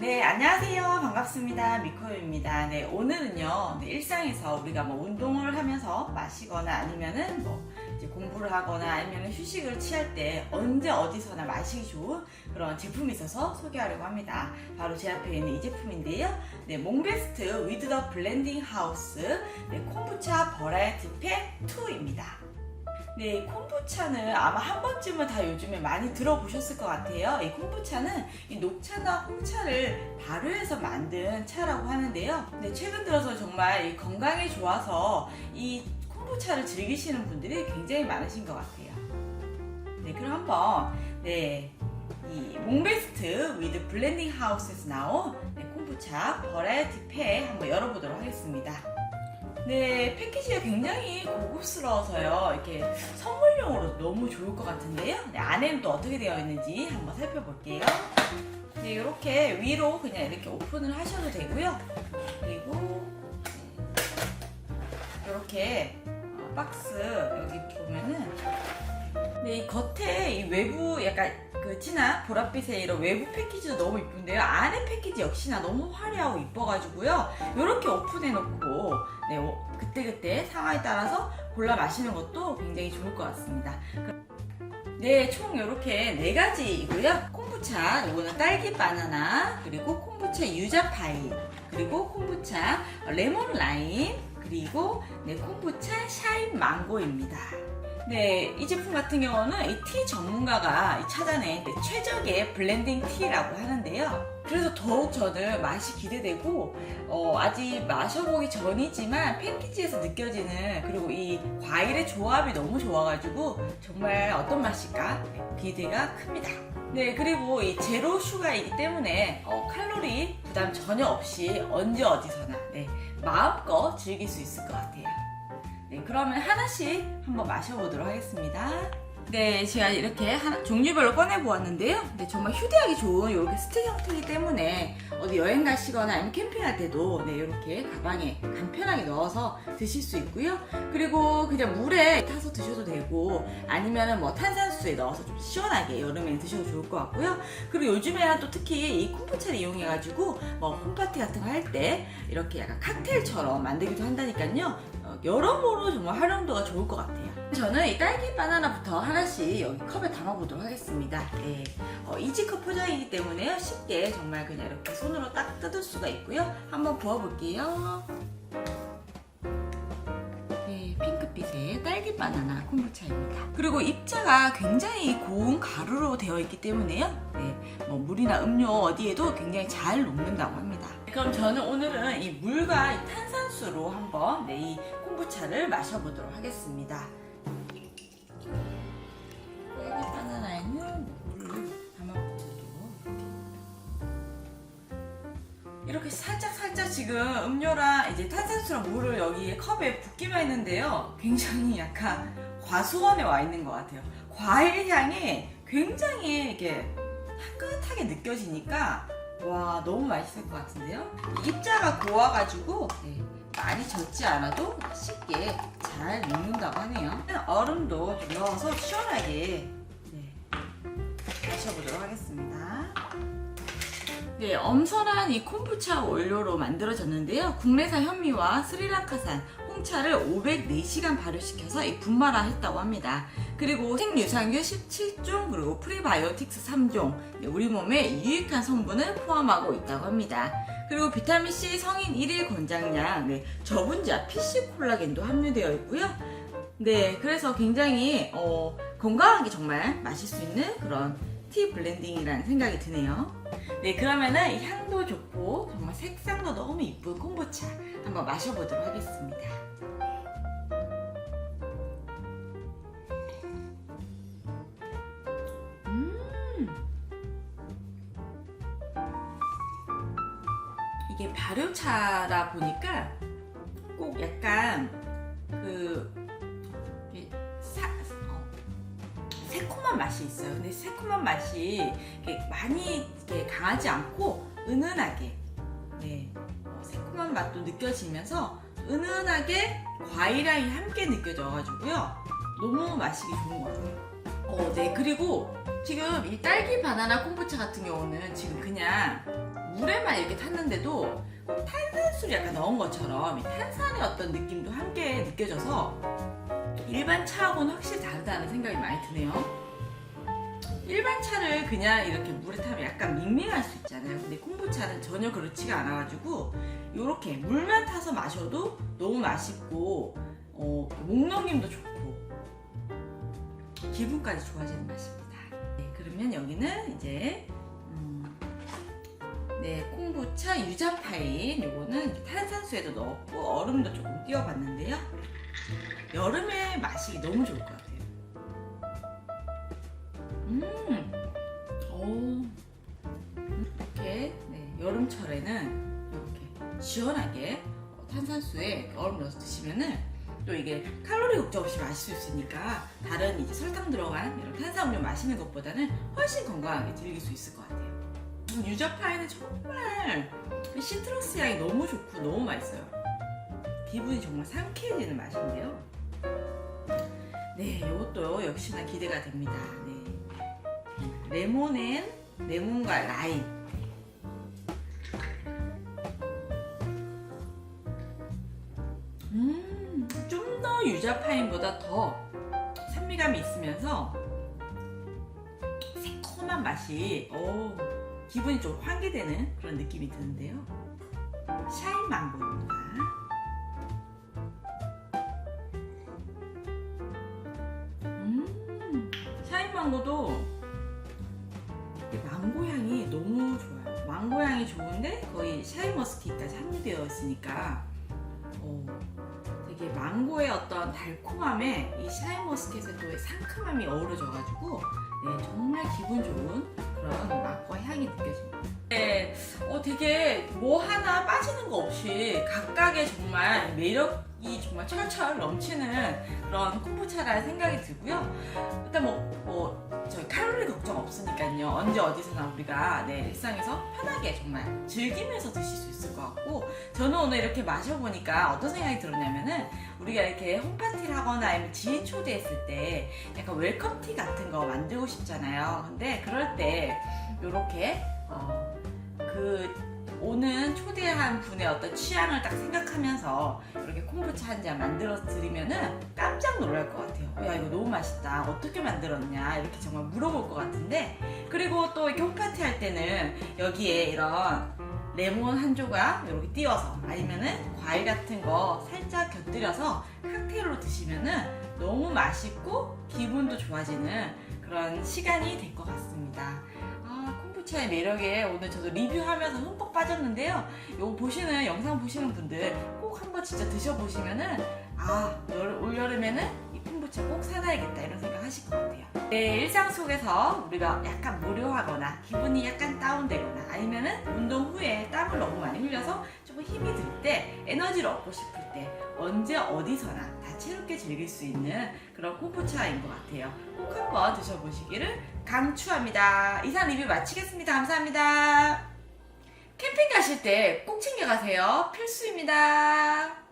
네, 안녕하세요. 반갑습니다. 미코입니다. 네, 오늘은요, 네, 일상에서 우리가 뭐 운동을 하면서 마시거나 아니면은 뭐 공부를 하거나 아니면 휴식을 취할 때 언제 어디서나 마시기 좋은 그런 제품이 있어서 소개하려고 합니다. 바로 제 앞에 있는 이 제품인데요. 네, 몽베스트 위드 더 블렌딩 하우스 네, 콤부차 버라이티 팩 2입니다. 네, 이 콤부차는 아마 한 번쯤은 다 요즘에 많이 들어보셨을 것 같아요. 이 콤부차는 이 녹차나 홍차를 발효해서 만든 차라고 하는데요. 네, 최근 들어서 정말 이 건강에 좋아서 이 콤부차를 즐기시는 분들이 굉장히 많으신 것 같아요. 네, 그럼 한번 네, 이 몽베스트 위드 블렌딩 하우스에서 나온 네, 콤부차 버라이티 팩 한번 열어보도록 하겠습니다. 네, 패키지가 굉장히 고급스러워서요. 이렇게 선물용으로 너무 좋을 것 같은데요. 네, 안에는 또 어떻게 되어 있는지 한번 살펴볼게요. 네, 이렇게 위로 그냥 이렇게 오픈을 하셔도 되고요. 그리고 이렇게 어, 박스 여기 보면은 네, 이 겉에 이 외부 약간 그 진한 보랏빛의 이런 외부 패키지도 너무 이쁜데요. 안에 패키지 역시나 너무 화려하고 이뻐가지고요. 이렇게 오픈해 놓고 네, 어, 그때그때 상황에 따라서 골라 마시는 것도 굉장히 좋을 것 같습니다. 네, 총 이렇게 네 가지이고요. 콤부차, 이거는 딸기 바나나, 그리고 콤부차 유자 파이, 그리고 콤부차 레몬 라임, 그리고 네, 콤부차 샤 인 망고입니다. 네, 이 제품 같은 경우는 이 티 전문가가 찾아낸 네, 최적의 블렌딩 티라고 하는데요. 그래서 더욱 저는 맛이 기대되고 어, 아직 마셔보기 전이지만 패키지에서 느껴지는 그리고 이 과일의 조합이 너무 좋아가지고 정말 어떤 맛일까 기대가 큽니다. 네 그리고 이 제로 슈가이기 때문에 어, 칼로리 부담 전혀 없이 언제 어디서나 네, 마음껏 즐길 수 있을 것 같아요. 네 그러면 하나씩 한번 마셔보도록 하겠습니다. 네, 제가 이렇게 하나, 종류별로 꺼내 보았는데요. 네, 정말 휴대하기 좋은 이렇게 스틱 형태이기 때문에 어디 여행 가시거나 아니면 캠핑할 때도 네, 이렇게 가방에 간편하게 넣어서 드실 수 있고요. 그리고 그냥 물에 타서 드셔도 되고 아니면은 뭐 탄산수에 넣어서 좀 시원하게 여름에 드셔도 좋을 것 같고요. 그리고 요즘에는 또 특히 이 콤부차를 이용해가지고 뭐 홈파티 같은 거 할 때 이렇게 약간 칵테일처럼 만들기도 한다니까요. 어, 여러모로 정말 활용도가 좋을 것 같아요. 저는 이 딸기 바나나부터 하나씩 여기 컵에 담아보도록 하겠습니다. 네. 어, 이지컵 포장이기 때문에 쉽게 정말 그냥 이렇게 손으로 딱 뜯을 수가 있고요. 한번 부어볼게요. 바나나 콤부차입니다. 그리고 입자가 굉장히 고운 가루로 되어 있기 때문에요. 네, 뭐 물이나 음료 어디에도 굉장히 잘 녹는다고 합니다. 그럼 저는 오늘은 이 물과 이 탄산수로 한번 네, 이 콤부차를 마셔보도록 하겠습니다. 이렇게 살짝 살짝 지금 음료랑 이제 탄산수랑 물을 여기 컵에 붓기만 했는데요. 굉장히 약간 과수원에 와 있는 것 같아요. 과일 향이 굉장히 이렇게 향긋하게 느껴지니까 와 너무 맛있을 것 같은데요. 입자가 고와가지고 네, 많이 젖지 않아도 쉽게 잘 녹는다고 하네요. 얼음도 좀 넣어서 시원하게 네, 마셔보도록 하겠습니다. 네, 엄선한 이 콤부차 원료로 만들어졌는데요. 국내산 현미와 스리랑카산 홍차를 504시간 발효시켜서 이 분말화 했다고 합니다. 그리고 생유산균 17종 그리고 프리바이오틱스 3종 네, 우리 몸에 유익한 성분을 포함하고 있다고 합니다. 그리고 비타민C 성인 1일 권장량, 네, 저분자 PC 콜라겐도 함유되어 있고요. 네, 그래서 굉장히 어, 건강하게 정말 마실 수 있는 그런 티 블렌딩이라는 생각이 드네요. 네, 그러면은 향도 좋고 정말 색상도 너무 이쁜 콤부차 한번 마셔보도록 하겠습니다. 음, 이게 발효차라 보니까 꼭 약간 그 새콤한 맛이 있어요. 근데 새콤한 맛이 많이 강하지 않고 은은하게 네, 어, 새콤한 맛도 느껴지면서 은은하게 과일향이 함께 느껴져가지고요. 너무 마시기 좋은 것 같아요. 어, 네. 그리고 지금 이 딸기 바나나 콤부차 같은 경우는 지금 그냥 물에만 이렇게 탔는데도 탄산수를 약간 넣은 것처럼 이 탄산의 어떤 느낌도 함께 느껴져서 일반 차하고는 확실히 다르다는 생각이 많이 드네요. 일반 차를 그냥 이렇게 물에 타면 약간 밍밍할 수 있잖아요. 근데 콤부차는 전혀 그렇지가 않아가지고 이렇게 물만 타서 마셔도 너무 맛있고 어, 목넘김도 좋고 기분까지 좋아지는 맛입니다. 네, 그러면 여기는 이제 음, 네 콤부차 유자파인 이제 탄산수에도 넣었고 얼음도 조금 띄워봤는데요. 여름에 마시기 너무 좋을 것 같아요. 여름철에는 이렇게 시원하게 탄산수에 얼음 넣어서 드시면은 또 이게 칼로리 걱정 없이 마실 수 있으니까 다른 이제 설탕 들어간 이런 탄산음료 마시는 것보다는 훨씬 건강하게 즐길 수 있을 것 같아요. 음, 유자파이는 정말 그 시트러스 향이 너무 좋고 너무 맛있어요. 기분이 정말 상쾌해지는 맛인데요. 네, 이것도 역시나 기대가 됩니다. 네. 레몬엔 레몬과 라임. 더 유자파인보다 더 산미감이 있으면서 새콤한 맛이 오, 기분이 좀 환기되는 그런 느낌이 드는데요. 샤인 망고입니다. 음, 샤인 망고도 이 망고 향이 너무 좋아요. 망고 향이 좋은데 거의 샤인 머스티까지 함유되어 있으니까 어, 되게 망고의 어떤 달콤함에 이 샤인 머스켓의 또 상큼함이 어우러져가지고 네, 정말 기분 좋은 그런 맛과 향이 느껴집니다. 네, 어, 되게 뭐 하나 빠지는 거 없이 각각의 정말 매력이 정말 철철 넘치는 그런 콤부차라는 생각이 들고요. 일단 뭐, 뭐, 저희 칼로리 걱정 없으니까요. 언제 어디서나 우리가 네, 일상에서 편하게 정말 즐기면서 드실 수 있을 것 같고, 저는 오늘 이렇게 마셔보니까 어떤 생각이 들었냐면은, 우리가 이렇게 홈파티를 하거나 아니면 지인 초대했을 때 약간 웰컴티 같은 거 만들고 싶잖아요. 근데 그럴 때, 요렇게, 어, 그, 오는 초대한 분의 어떤 취향을 딱 생각하면서 이렇게 콤부차 한 잔 만들어 드리면은 깜짝 놀랄 것 같아요. 야, 이거 너무 맛있다. 어떻게 만들었냐. 이렇게 정말 물어볼 것 같은데. 그리고 또 이렇게 홈파티 할 때는 여기에 이런 레몬 한 조각 이렇게 띄워서 아니면은 과일 같은 거 살짝 곁들여서 칵테일로 드시면은 너무 맛있고 기분도 좋아지는 그런 시간이 될 것 같습니다. 아, 콤부차의 매력에 오늘 저도 리뷰하면서 흠뻑 빠졌는데요. 이거 보시는 영상 보시는 분들 꼭 한번 진짜 드셔보시면은 아 여- 올여름에는 이 콤부차 꼭 사놔야겠다 이런 생각 하실 것 같아요. 내 일상 속에서 우리가 약간 무료하거나 기분이 약간 다운되거나 아니면은 운동 후에 땀을 너무 많이 흘려서 조금 힘이 들 때 에너지를 얻고 싶을 때 언제 어디서나 다채롭게 즐길 수 있는 그런 콤부차인 것 같아요. 꼭 한번 드셔보시기를 강추합니다. 이상 리뷰 마치겠습니다. 감사합니다. 캠핑 가실 때 꼭 챙겨가세요. 필수입니다.